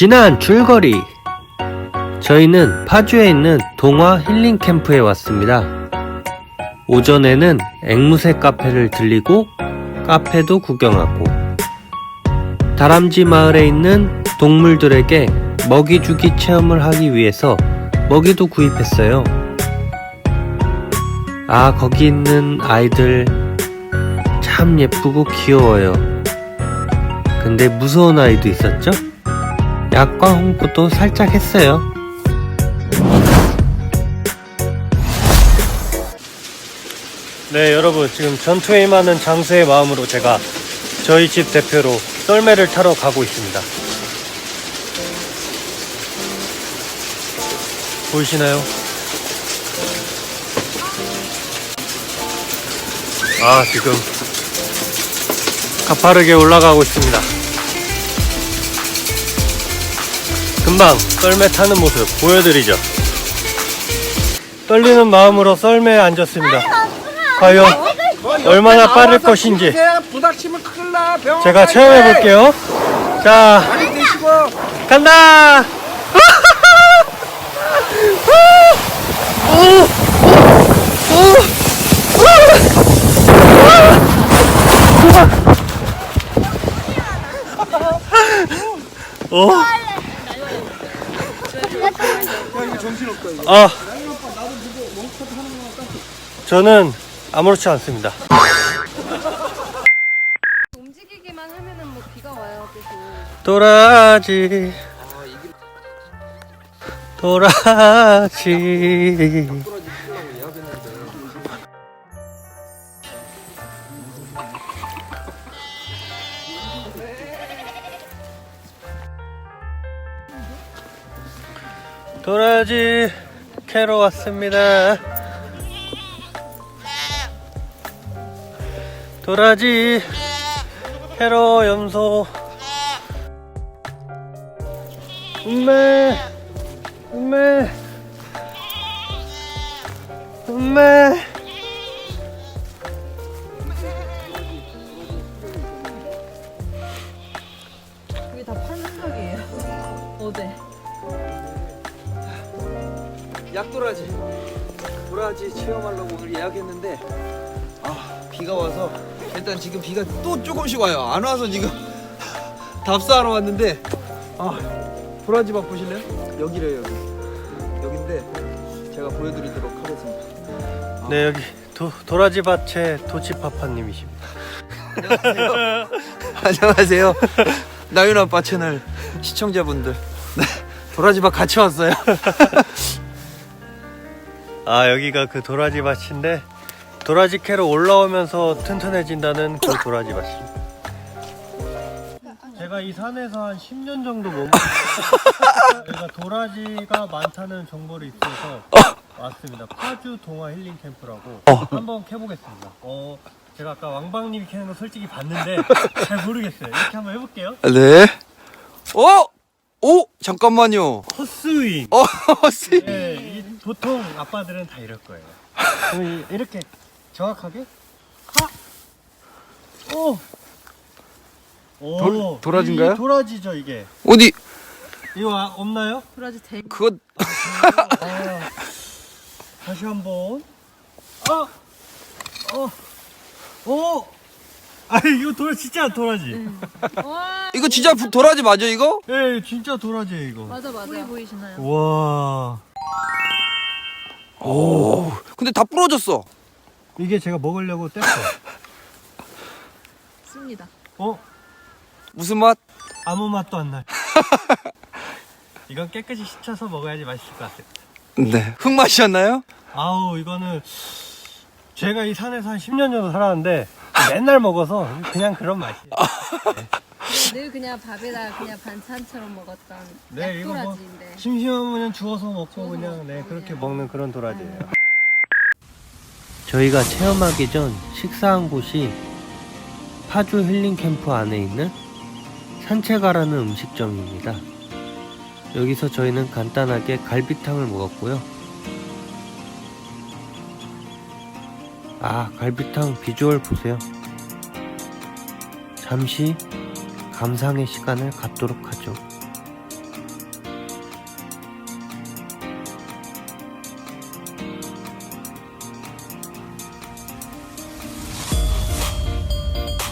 지난 줄거리 저희는 파주에 있는 동화 힐링 캠프에 왔습니다. 오전에는 앵무새 카페를 들리고 카페도 구경하고 다람쥐 마을에 있는 동물들에게 먹이 주기 체험을 하기 위해서 먹이도 구입했어요. 아, 거기 있는 아이들 참 예쁘고 귀여워요. 근데 무서운 아이도 있었죠? 약과 홍보도 살짝 했어요. 네, 여러분 지금 전투에 임하는 장수의 마음으로 제가 저희 집 대표로 썰매를 타러 가고 있습니다. 보이시나요? 아, 지금 가파르게 올라가고 있습니다. 금방 썰매 타는 모습 보여드리죠. 떨리는 마음으로 썰매에 앉았습니다. 과연 얼마나 빠를 것인지 부닥치면 큰일 나. 병원 제가 가야 체험해 돼. 볼게요. 자, 많이 드시고. 간다! 오. 아, 저는 아무렇지 않습니다. 움직이기만 하면은 뭐 비가 와요 계속. 도라지 도라지 도라지 캐러 왔습니다. 도라지 캐러 염소. 음메 음메 음메 약도라지. 도라지 체험하려고 오늘 예약했는데 아 비가 와서 일단 지금 비가 또 조금씩 와요. 안 와서 지금 답사하러 왔는데 아 도라지 밭 보실래요? 여기래요 여기. 여긴데 제가 보여드리도록 하겠습니다. 네 여기 도, 도라지 밭의 도치파파님이십니다 안녕하세요. 안녕하세요. 나윤 아빠 채널 시청자분들. 네, 도라지 밭 같이 왔어요. 아 여기가 그 도라지 밭인데 도라지 캐러 올라오면서 튼튼해진다는 그 도라지 밭입니다. 제가 이 산에서 한 10년 정도 머물렀어요 제가 도라지가 많다는 정보를 입수해서 왔습니다. 파주 동화 힐링 캠프라고 한번 캐보겠습니다. 어 제가 아까 왕방님이 캐는 거 솔직히 봤는데 잘 모르겠어요. 이렇게 한번 해볼게요. 네. 어? 오! 잠깐만요. 헛스윙. 어 씨. 네, 이 보통 아빠들은 다 이럴 거예요. 그럼 이- 이렇게 정확하게 하, 오, 오, 도- 도라지인가요? 이 도라지죠 이게. 어디 이거 아, 없나요? 브라질 대. 그거 아, 다시 한번. 아, 어, 오, 아 이거 도라 진짜 도라지. 와. 이거 진짜 부- 도라지 맞아 이거? 예, 진짜 도라지예요 이거. 맞아 맞아. 보이시나요? 와, 오. 근데 다 부러졌어. 이게 제가 먹으려고 뗐어. 씁니다. 어? 무슨 맛? 아무 맛도 안 나요. 이건 깨끗이 씻어서 먹어야지 맛있을 것 같아요. 네. 흙맛이었나요? 아우 이거는 제가 이 산에서 한 10년 정도 살았는데 맨날 먹어서 그냥 그런 맛이에요. 늘 그냥 밥에다 그냥 반찬처럼 먹었던 네, 이거 뭐 약도라지인데. 심심하면 그냥 주워서 먹고 주워서 그냥 먹고 네 그렇게 그냥. 먹는 그런 도라지예요. 저희가 체험하기 전 식사한 곳이 파주 힐링 캠프 안에 있는 산책하라는 음식점입니다. 여기서 저희는 간단하게 갈비탕을 먹었고요. 아, 갈비탕 비주얼 보세요. 잠시 감상의 시간을 갖도록 하죠.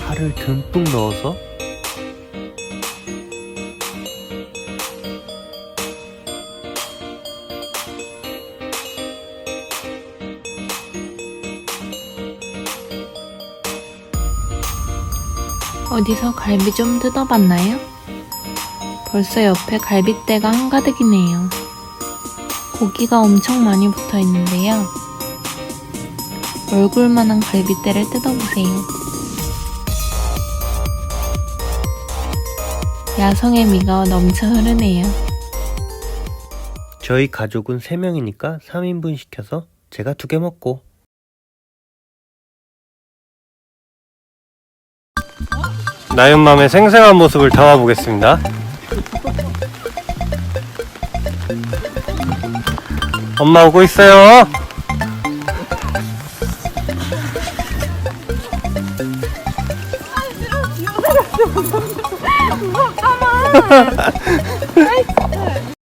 파를 듬뿍 넣어서 어디서 갈비 좀 뜯어봤나요? 벌써 옆에 갈비대가 한가득이네요. 고기가 엄청 많이 붙어 있는데요. 얼굴만한 갈비대를 뜯어보세요. 야성의 미가 넘쳐 흐르네요. 저희 가족은 3명이니까 3인분 시켜서 제가 두 개 먹고 나윤맘의 생생한 모습을 담아보겠습니다. 엄마 오고 있어요